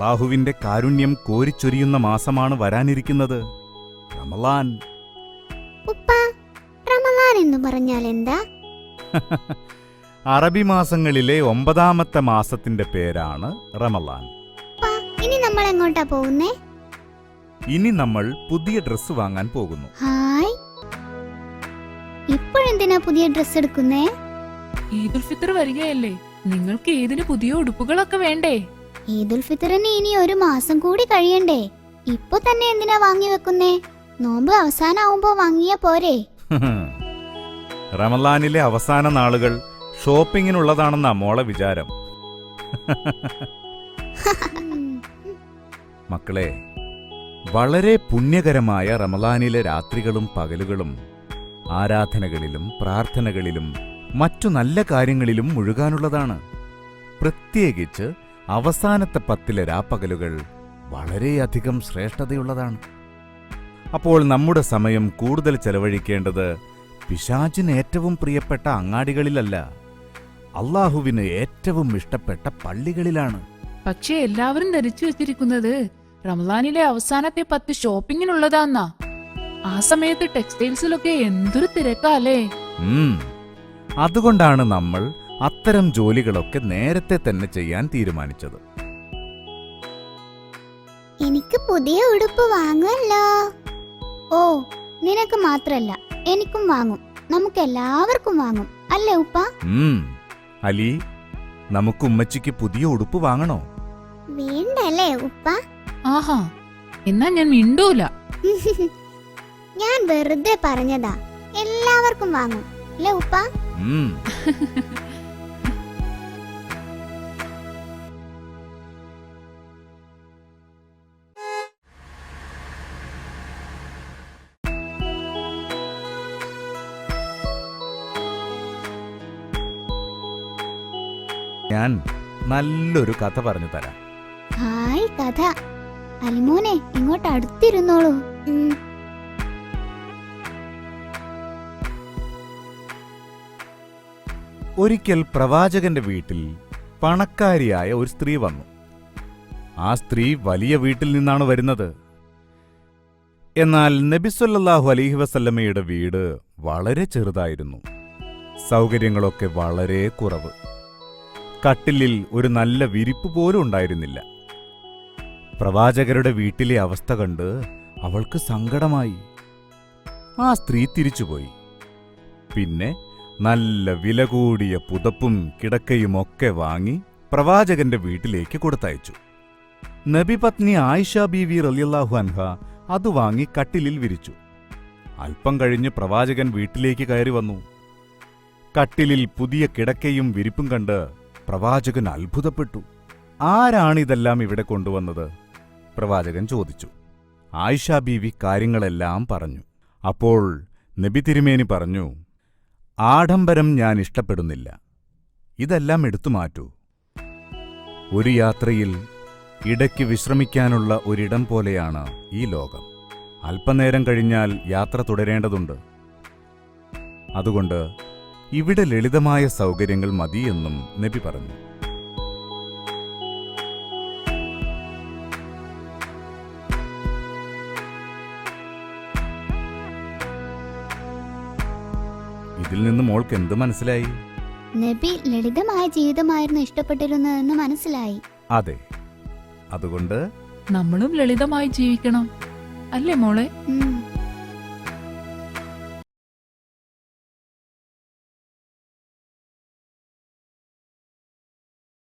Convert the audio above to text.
അള്ളാഹുവിന്റെ കാരുണ്യം കോരിച്ചൊരിയുന്ന മാസമാണ് വരാനിരിക്കുന്നത്. റമലാൻ ഉപ്പ റമദാൻ എന്ന് പറഞ്ഞാൽ എന്താ? അറബി മാസങ്ങളിലെ ഒമ്പതാമത്തെ മാസത്തിന്റെ പേരാണ് റമലാൻ ഉപ്പ ഇനി നമ്മൾ എങ്ങോട്ടാ പോകുന്നേ? ഇനി നമ്മൾ പുതിയ ഡ്രസ്സ് വാങ്ങാൻ പോകുന്നു. ഹായ്. ഇപ്പോഴെന്തിനാ പുതിയ ഡ്രസ് എടുക്കുന്നേ? ഈദുൽ ഫിത്തർ വരികയല്ലേ. നിങ്ങൾക്ക് ഏതിന് പുതിയ ഉടുപ്പുകളൊക്കെ വേണ്ടേ? ഈദുൽ ഫിത്തറിന് ഇനി ഒരു മാസം കൂടി കഴിയണ്ടേ? ഇപ്പൊ തന്നെ എന്തിനാ വാങ്ങി വെക്കുന്നേ? നോമ്പ് അവസാനാവുമ്പോ വാങ്ങിയ പോരെ? റമലാനിലെ അവസാന നാളുകൾ ഷോപ്പിങ്ങിനുള്ളതാണെന്നാ മോളെ വിചാരം. മക്കളെ വളരെ പുണ്യകരമായ റമലാനിലെ രാത്രികളും പകലുകളും ആരാധനകളിലും പ്രാർത്ഥനകളിലും മറ്റു നല്ല കാര്യങ്ങളിലും മുഴുകാനുള്ളതാണ്. പ്രത്യേകിച്ച് അവസാനത്തെ പത്തിലെ രാപ്പകലുകൾ വളരെയധികം ശ്രേഷ്ഠതയുള്ളതാണ്. അപ്പോൾ നമ്മുടെ സമയം കൂടുതൽ ചെലവഴിക്കേണ്ടത് പിശാചിന് ഏറ്റവും പ്രിയപ്പെട്ട അങ്ങാടികളിലല്ല അള്ളാഹുവിന് ഏറ്റവും ഇഷ്ടപ്പെട്ട പള്ളികളിലാണ്. പക്ഷേ എല്ലാവരും ധരിച്ചു വെച്ചിരിക്കുന്നത് റംലാനിലെ അവസാനത്തെ പത്ത് ഷോപ്പിങ്ങിനുള്ളതാന്നാ. ആ സമയത്ത് ടെക്സ്റ്റൈൽസിലൊക്കെ എന്തൊരു തിരക്കാലേ. അതുകൊണ്ടാണ് നമ്മൾ അത്തരം ജോലികളൊക്കെ നേരത്തെ തന്നെ ചെയ്യാൻ തീരുമാനിച്ചത്. എനിക്ക് പുതിയ ഉടുപ്പ് വാങ്ങുമല്ലോ. ഓ നിനക്ക് മാത്രല്ല എനിക്കും വാങ്ങും. നമുക്ക് എല്ലാവർക്കും വാങ്ങും. അല്ലേ ഉപ്പ. അലി നമുക്ക് ഉമ്മച്ചിക്ക് പുതിയ ഉടുപ്പ് വാങ്ങണോ? വേണ്ടല്ലേ ഉപ്പ? ആഹാ എന്നാ ഞാൻ മിണ്ടൂല. ഞാൻ വെറുതെ പറഞ്ഞതാ. എല്ലാവർക്കും വാങ്ങും. അല്ലേ ഉപ്പ? ഞാൻ നല്ലൊരു കഥ പറഞ്ഞു തരാം. ഹായ് കഥ. അൽമോനെ ഇങ്ങോട്ട് അടുത്തിരുന്നോളൂ. ഒരിക്കൽ പ്രവാചകന്റെ വീട്ടിൽ പണക്കാരിയായ ഒരു സ്ത്രീ വന്നു. ആ സ്ത്രീ വലിയ വീട്ടിൽ നിന്നാണ് വരുന്നത്. എന്നാൽ നബിസ്വല്ലാഹു അലഹി വസല്ലമ്മയുടെ വീട് വളരെ ചെറുതായിരുന്നു. സൗകര്യങ്ങളൊക്കെ വളരെ കുറവ്. കട്ടിലിൽ ഒരു നല്ല വിരിപ്പ് പോലും ഉണ്ടായിരുന്നില്ല. പ്രവാചകരുടെ വീട്ടിലെ അവസ്ഥ കണ്ട് അവൾക്ക് സങ്കടമായി. ആ സ്ത്രീ തിരിച്ചുപോയി. പിന്നെ നല്ല വില കൂടിയ പുതപ്പും കിടക്കയുമൊക്കെ വാങ്ങി പ്രവാചകന്റെ വീട്ടിലേക്ക് കൊടുത്തയച്ചു. നബി പത്നി ആയിഷ ബീവി റലിയല്ലാഹു അൻഹ അത് വാങ്ങി കട്ടിലിൽ വിരിച്ചു. അല്പം കഴിഞ്ഞ് പ്രവാചകൻ വീട്ടിലേക്ക് കയറി വന്നു. കട്ടിലിൽ പുതിയ കിടക്കയും വിരിപ്പും കണ്ട് പ്രവാചകൻ അത്ഭുതപ്പെട്ടു. ആരാണിതെല്ലാം ഇവിടെ കൊണ്ടുവന്നത്? പ്രവാചകൻ ചോദിച്ചു. ആയിഷ ബീവി കാര്യങ്ങളെല്ലാം പറഞ്ഞു. അപ്പോൾ നബി തിരുമേനി പറഞ്ഞു ആഡംബരം ഞാൻ ഇഷ്ടപ്പെടുന്നില്ല. ഇതെല്ലാം എടുത്തു മാറ്റൂ. ഒരു യാത്രയിൽ ഇടയ്ക്ക് വിശ്രമിക്കാനുള്ള ഒരിടം പോലെയാണ് ഈ ലോകം. അല്പനേരം കഴിഞ്ഞാൽ യാത്ര തുടരേണ്ടതുണ്ട്. അതുകൊണ്ട് ഇവിടെ ലളിതമായ സൗകര്യങ്ങൾ മതിയെന്നും നബി പറഞ്ഞു. ഇതിൽ നിന്ന് മോൾക്ക് എന്ത് മനസ്സിലായി? നബി ലളിതമായ ജീവിതമായിരുന്നു ഇഷ്ടപ്പെട്ടിരുന്നതെന്ന് മനസ്സിലായി. അതെ. അതുകൊണ്ട് നമ്മളും ലളിതമായി ജീവിക്കണം. അല്ലേ മോളെ? ഉം.